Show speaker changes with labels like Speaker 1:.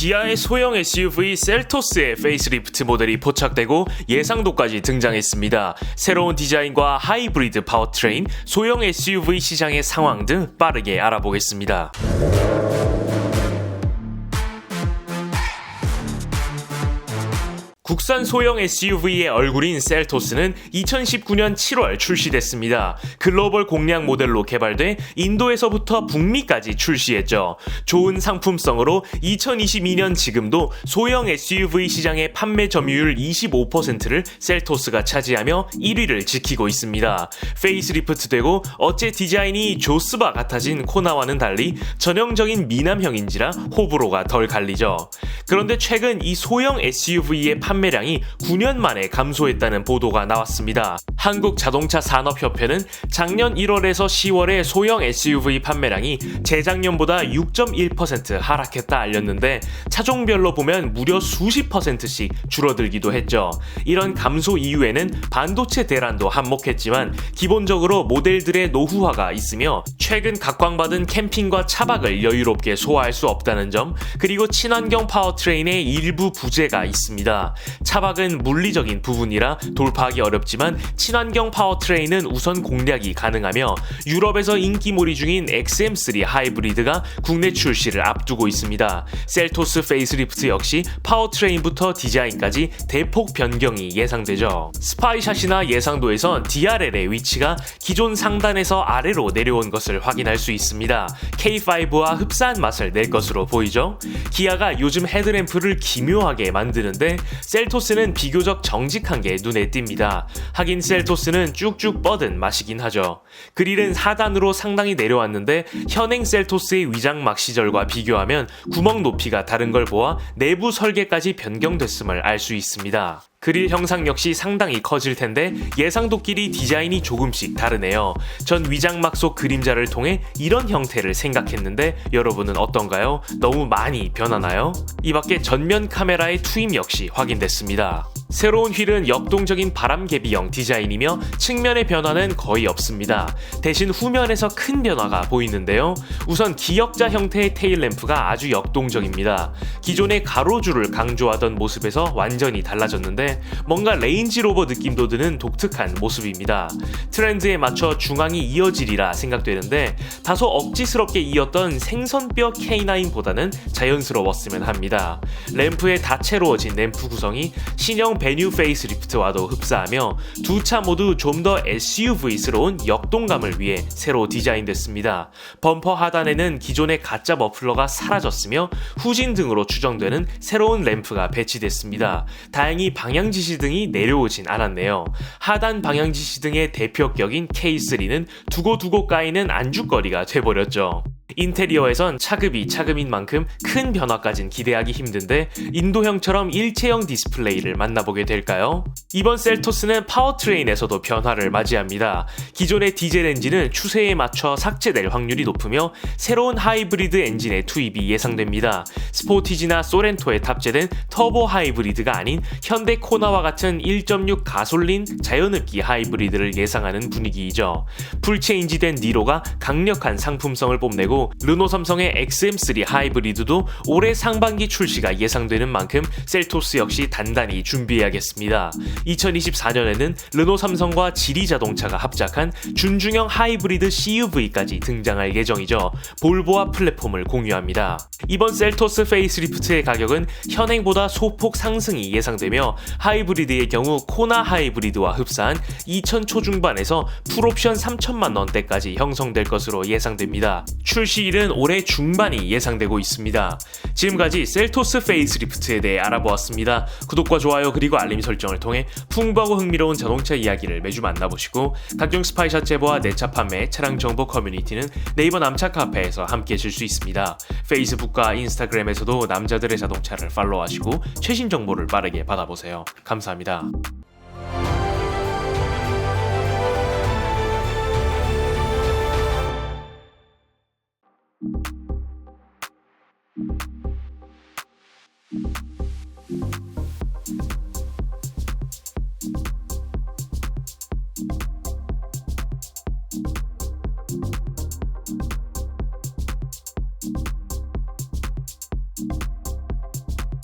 Speaker 1: 기아의 소형 SUV 셀토스의 페이스리프트 모델이 포착되고 예상도까지 등장했습니다. 새로운 디자인과 하이브리드 파워트레인, 소형 SUV 시장의 상황 등 빠르게 알아보겠습니다. 국산 소형 SUV의 얼굴인 셀토스는 2019년 7월 출시됐습니다. 글로벌 공략 모델로 개발돼 인도에서부터 북미까지 출시했죠. 좋은 상품성으로 2022년 지금도 소형 SUV 시장의 판매 점유율 25%를 셀토스가 차지하며 1위를 지키고 있습니다. 페이스리프트되고 어째 디자인이 조스바 같아진 코나와는 달리 전형적인 미남형인지라 호불호가 덜 갈리죠. 그런데 최근 이 소형 SUV의 판매 판매량이 9년 만에 감소했다는 보도가 나왔습니다. 한국자동차산업협회는 작년 1월에서 10월에 소형 SUV 판매량이 재작년보다 6.1% 하락했다 알렸는데 차종별로 보면 무려 수십 퍼센트씩 줄어들기도 했죠. 이런 감소 이유에는 반도체 대란도 한몫했지만 기본적으로 모델들의 노후화가 있으며 최근 각광받은 캠핑과 차박을 여유롭게 소화할 수 없다는 점 그리고 친환경 파워트레인의 일부 부재가 있습니다. 차박은 물리적인 부분이라 돌파하기 어렵지만 친환경 파워트레인은 우선 공략이 가능하며 유럽에서 인기몰이 중인 XM3 하이브리드가 국내 출시를 앞두고 있습니다. 셀토스 페이스리프트 역시 파워트레인부터 디자인까지 대폭 변경이 예상되죠. 스파이샷이나 예상도에선 DRL의 위치가 기존 상단에서 아래로 내려온 것을 확인할 수 있습니다. K5와 흡사한 맛을 낼 것으로 보이죠. 기아가 요즘 헤드램프를 기묘하게 만드는데 셀 토스는 비교적 정직한 게 눈에 띕니다. 하긴 셀토스는 쭉쭉 뻗은 맛이긴 하죠. 그릴은 하단으로 상당히 내려왔는데 현행 셀토스의 위장막 시절과 비교하면 구멍 높이가 다른 걸 보아 내부 설계까지 변경됐음을 알 수 있습니다. 그릴 형상 역시 상당히 커질 텐데 예상도끼리 디자인이 조금씩 다르네요. 전 위장막 속 그림자를 통해 이런 형태를 생각했는데 여러분은 어떤가요? 너무 많이 변하나요? 이 밖에 전면 카메라의 투입 역시 확인됐습니다. 새로운 휠은 역동적인 바람개비형 디자인이며 측면의 변화는 거의 없습니다. 대신 후면에서 큰 변화가 보이는데요. 우선 기역자 형태의 테일램프가 아주 역동적입니다. 기존의 가로줄을 강조하던 모습에서 완전히 달라졌는데 뭔가 레인지 로버 느낌도 드는 독특한 모습입니다. 트렌드에 맞춰 중앙이 이어지리라 생각되는데 다소 억지스럽게 이었던 생선뼈 K9보다는 자연스러웠으면 합니다. 램프의 다채로워진 램프 구성이 신형 베뉴 페이스리프트와도 흡사하며 두 차 모두 좀 더 SUV스러운 역동감을 위해 새로 디자인됐습니다. 범퍼 하단에는 기존의 가짜 머플러가 사라졌으며 후진 등으로 추정되는 새로운 램프가 배치됐습니다. 다행히 방향 지시 등이 내려오진 않았네요. 하단 방향 지시 등의 대표격인 K3는 두고두고 까이는 안주거리가 돼버렸죠. 인테리어에선 차급이 차급인 만큼 큰 변화까진 기대하기 힘든데 인도형처럼 일체형 디스플레이를 만나보게 될까요? 이번 셀토스는 파워트레인에서도 변화를 맞이합니다. 기존의 디젤 엔진은 추세에 맞춰 삭제될 확률이 높으며 새로운 하이브리드 엔진의 투입이 예상됩니다. 스포티지나 소렌토에 탑재된 터보 하이브리드가 아닌 현대 코나와 같은 1.6 가솔린 자연흡기 하이브리드를 예상하는 분위기이죠. 풀체인지된 니로가 강력한 상품성을 뽐내 고 르노 삼성의 XM3 하이브리드도 올해 상반기 출시가 예상되는 만큼 셀토스 역시 단단히 준비해야겠습니다. 2024년에는 르노 삼성과 지리 자동차가 합작한 준중형 하이브리드 CUV까지 등장할 예정이죠. 볼보와 플랫폼을 공유합니다. 이번 셀토스 페이스리프트의 가격은 현행보다 소폭 상승이 예상되며 하이브리드의 경우 코나 하이브리드와 흡사한 2천 초중반에서 풀옵션 3천만 원대까지 형성될 것으로 예상됩니다. 출시 출시일은 올해 중반이 예상되고 있습니다. 지금까지 셀토스 페이스리프트에 대해 알아보았습니다. 구독과 좋아요 그리고 알림 설정을 통해 풍부하고 흥미로운 자동차 이야기를 매주 만나보시고 각종 스파이샷 제보와 내차 판매, 차량 정보 커뮤니티는 네이버 남차 카페에서 함께 하실 수 있습니다. 페이스북과 인스타그램에서도 남자들의 자동차를 팔로우하시고 최신 정보를 빠르게 받아보세요. 감사합니다. You